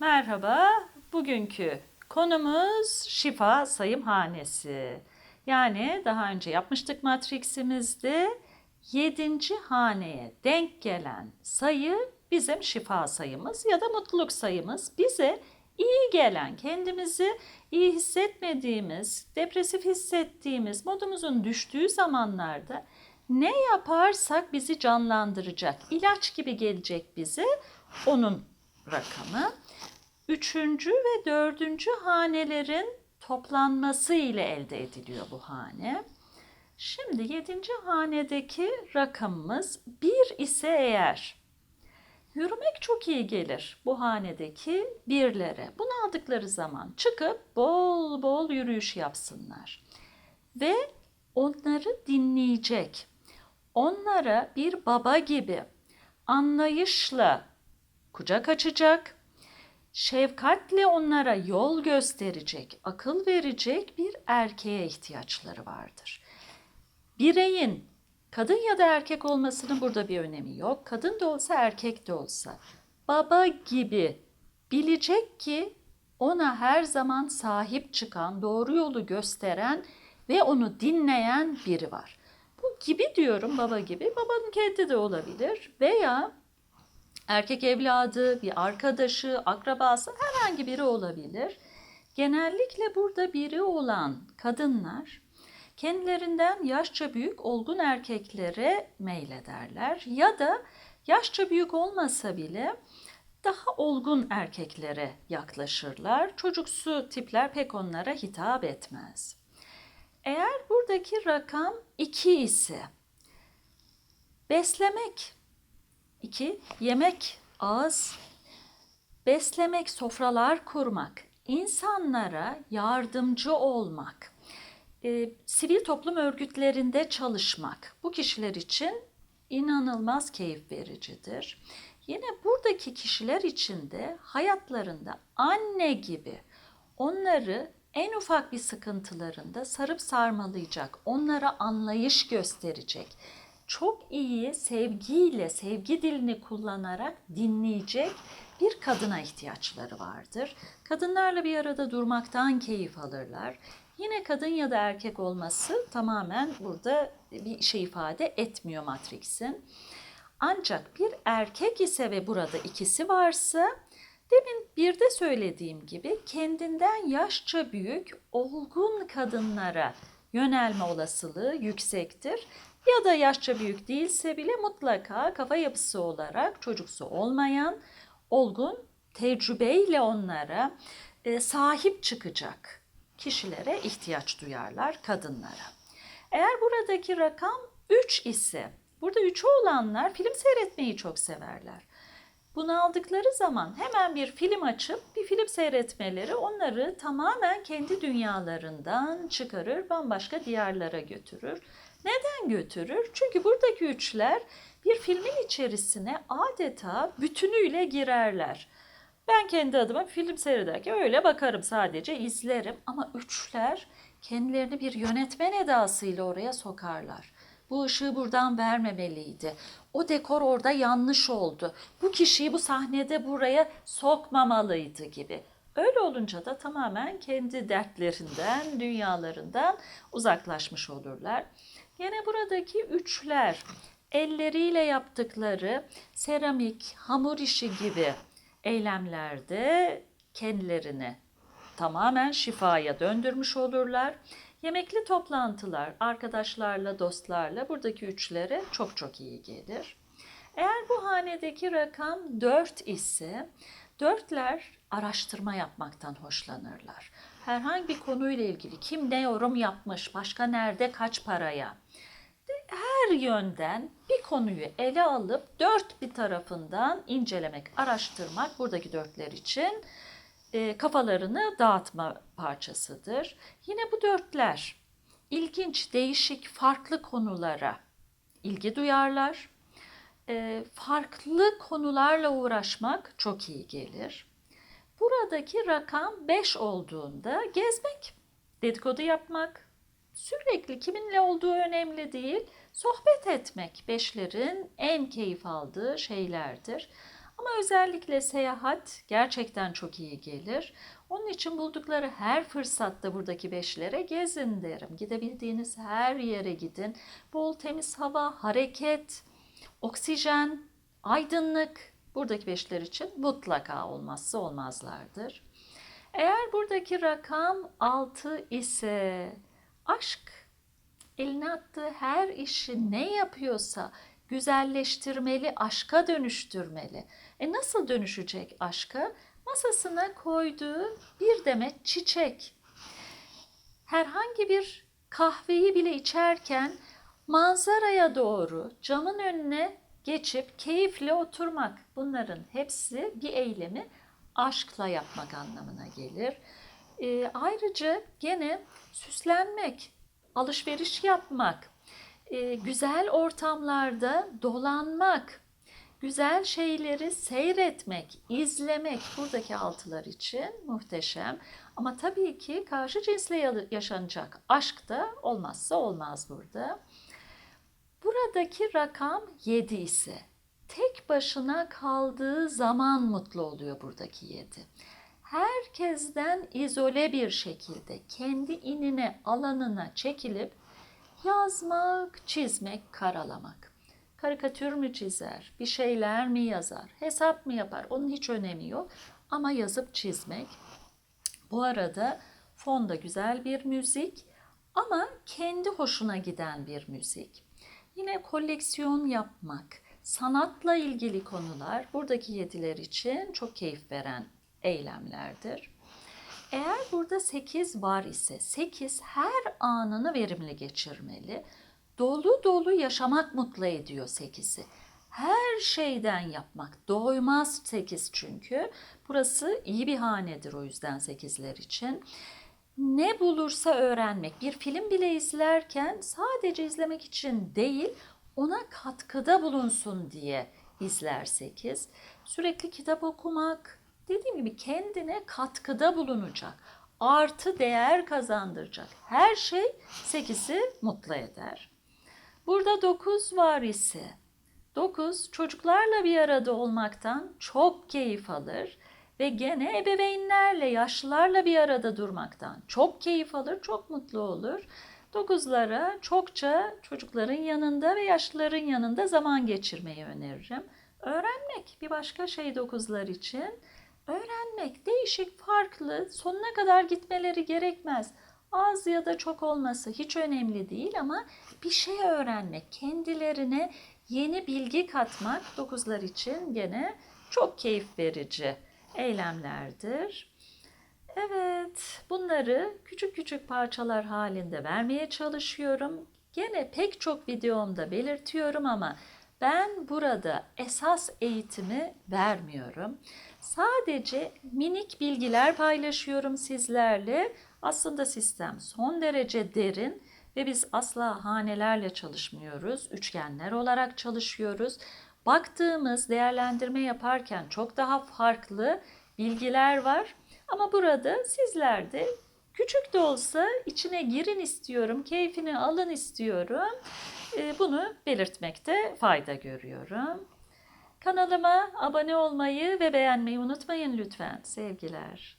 Merhaba, bugünkü konumuz şifa sayım hanesi. Yani daha önce yapmıştık Matrix'imizde 7. haneye denk gelen sayı bizim şifa sayımız ya da mutluluk sayımız. Bize iyi gelen, kendimizi iyi hissetmediğimiz, depresif hissettiğimiz, modumuzun düştüğü zamanlarda ne yaparsak bizi canlandıracak, ilaç gibi gelecek bize onun rakamı. Üçüncü ve dördüncü hanelerin toplanması ile elde ediliyor bu hane. Şimdi yedinci hanedeki rakamımız bir ise eğer yürümek çok iyi gelir bu hanedeki birlere. Bunu aldıkları zaman çıkıp bol bol yürüyüş yapsınlar. Ve onları dinleyecek. Onlara bir baba gibi anlayışla kucak açacak, şefkatle onlara yol gösterecek, akıl verecek bir erkeğe ihtiyaçları vardır. Bireyin kadın ya da erkek olmasının burada bir önemi yok. Kadın da olsa erkek de olsa baba gibi bilecek ki ona her zaman sahip çıkan, doğru yolu gösteren ve onu dinleyen biri var. Bu gibi diyorum baba gibi. Babanın kendi de olabilir veya erkek evladı, bir arkadaşı, akrabası herhangi biri olabilir. Genellikle burada biri olan kadınlar kendilerinden yaşça büyük olgun erkeklere meylederler ya da yaşça büyük olmasa bile daha olgun erkeklere yaklaşırlar. Çocuksu tipler pek onlara hitap etmez. Eğer buradaki rakam 2 ise beslemek 2. Yemek, ağız, beslemek, sofralar kurmak, insanlara yardımcı olmak, e, sivil toplum örgütlerinde çalışmak bu kişiler için inanılmaz keyif vericidir. Yine buradaki kişiler için de hayatlarında anne gibi onları en ufak bir sıkıntılarında sarıp sarmalayacak, onlara anlayış gösterecek, çok iyi sevgiyle, sevgi dilini kullanarak dinleyecek bir kadına ihtiyaçları vardır. Kadınlarla bir arada durmaktan keyif alırlar. Yine kadın ya da erkek olması tamamen burada bir şey ifade etmiyor Matrix'in. Ancak bir erkek ise ve burada ikisi varsa demin bir de söylediğim gibi kendinden yaşça büyük olgun kadınlara yönelme olasılığı yüksektir. Ya da yaşça büyük değilse bile mutlaka kafa yapısı olarak çocuksu olmayan olgun tecrübeyle onlara e, sahip çıkacak kişilere ihtiyaç duyarlar kadınlara. Eğer buradaki rakam 3 ise burada 3'ü olanlar film seyretmeyi çok severler. Bunu aldıkları zaman hemen bir film açıp bir film seyretmeleri onları tamamen kendi dünyalarından çıkarır, bambaşka diyarlara götürür. Neden götürür? Çünkü buradaki üçler bir filmin içerisine adeta bütünüyle girerler. Ben kendi adıma film seyrederken öyle bakarım sadece izlerim ama üçler kendilerini bir yönetmen edasıyla oraya sokarlar. Bu ışığı buradan vermemeliydi. O dekor orada yanlış oldu. Bu kişiyi bu sahnede buraya sokmamalıydı gibi. Öyle olunca da tamamen kendi dertlerinden, dünyalarından uzaklaşmış olurlar. Yine buradaki üçler elleriyle yaptıkları seramik, hamur işi gibi eylemlerde kendilerini tamamen şifaya döndürmüş olurlar. Yemekli toplantılar arkadaşlarla, dostlarla buradaki üçlere çok çok iyi gelir. Eğer bu hanedeki rakam 4 ise dörtler araştırma yapmaktan hoşlanırlar. Herhangi bir konuyla ilgili kim ne yorum yapmış, başka nerede kaç paraya her yönden bir konuyu ele alıp dört bir tarafından incelemek, araştırmak buradaki dörtler için e, kafalarını dağıtma parçasıdır. Yine bu dörtler ilginç, değişik, farklı konulara ilgi duyarlar. E, farklı konularla uğraşmak çok iyi gelir. Buradaki rakam 5 olduğunda gezmek, dedikodu yapmak, sürekli kiminle olduğu önemli değil, sohbet etmek beşlerin en keyif aldığı şeylerdir. Ama özellikle seyahat gerçekten çok iyi gelir. Onun için buldukları her fırsatta buradaki beşlere gezin derim. Gidebildiğiniz her yere gidin. Bol temiz hava, hareket, oksijen, aydınlık buradaki beşler için mutlaka olmazsa olmazlardır. Eğer buradaki rakam 6 ise aşk eline attığı her işi ne yapıyorsa güzelleştirmeli, aşka dönüştürmeli. E nasıl dönüşecek aşka? Masasına koyduğu bir demet çiçek. Herhangi bir kahveyi bile içerken manzaraya doğru camın önüne geçip keyifle oturmak. Bunların hepsi bir eylemi aşkla yapmak anlamına gelir. E, ayrıca gene süslenmek, alışveriş yapmak, e, güzel ortamlarda dolanmak, güzel şeyleri seyretmek, izlemek buradaki altılar için muhteşem. Ama tabii ki karşı cinsle yaşanacak aşk da olmazsa olmaz burada. Buradaki rakam 7 ise tek başına kaldığı zaman mutlu oluyor buradaki 7. Herkesten izole bir şekilde kendi inine, alanına çekilip yazmak, çizmek, karalamak. Karikatür mü çizer, bir şeyler mi yazar, hesap mı yapar onun hiç önemi yok. Ama yazıp çizmek. Bu arada fonda güzel bir müzik ama kendi hoşuna giden bir müzik. Yine koleksiyon yapmak, sanatla ilgili konular buradaki yediler için çok keyif veren eylemlerdir. Eğer burada 8 var ise 8 her anını verimli geçirmeli. Dolu dolu yaşamak mutlu ediyor 8'i. Her şeyden yapmak doymaz 8 çünkü. Burası iyi bir hanedir o yüzden 8'ler için. Ne bulursa öğrenmek. Bir film bile izlerken sadece izlemek için değil, ona katkıda bulunsun diye izler 8. Sürekli kitap okumak, dediğim gibi kendine katkıda bulunacak, artı değer kazandıracak. Her şey 8'i mutlu eder. Burada 9 var ise 9 çocuklarla bir arada olmaktan çok keyif alır ve gene ebeveynlerle, yaşlılarla bir arada durmaktan çok keyif alır, çok mutlu olur. Dokuzlara çokça çocukların yanında ve yaşlıların yanında zaman geçirmeyi öneririm. Öğrenmek bir başka şey dokuzlar için. Öğrenmek değişik, farklı, sonuna kadar gitmeleri gerekmez. Az ya da çok olması hiç önemli değil ama bir şey öğrenmek, kendilerine yeni bilgi katmak dokuzlar için gene çok keyif verici eylemlerdir. Evet, bunları küçük küçük parçalar halinde vermeye çalışıyorum. Gene pek çok videomda belirtiyorum ama ben burada esas eğitimi vermiyorum. Sadece minik bilgiler paylaşıyorum sizlerle. Aslında sistem son derece derin ve biz asla hanelerle çalışmıyoruz. Üçgenler olarak çalışıyoruz. Baktığımız değerlendirme yaparken çok daha farklı bilgiler var. Ama burada sizler de küçük de olsa içine girin istiyorum, keyfini alın istiyorum. Ee, bunu belirtmekte fayda görüyorum. Kanalıma abone olmayı ve beğenmeyi unutmayın lütfen. Sevgiler.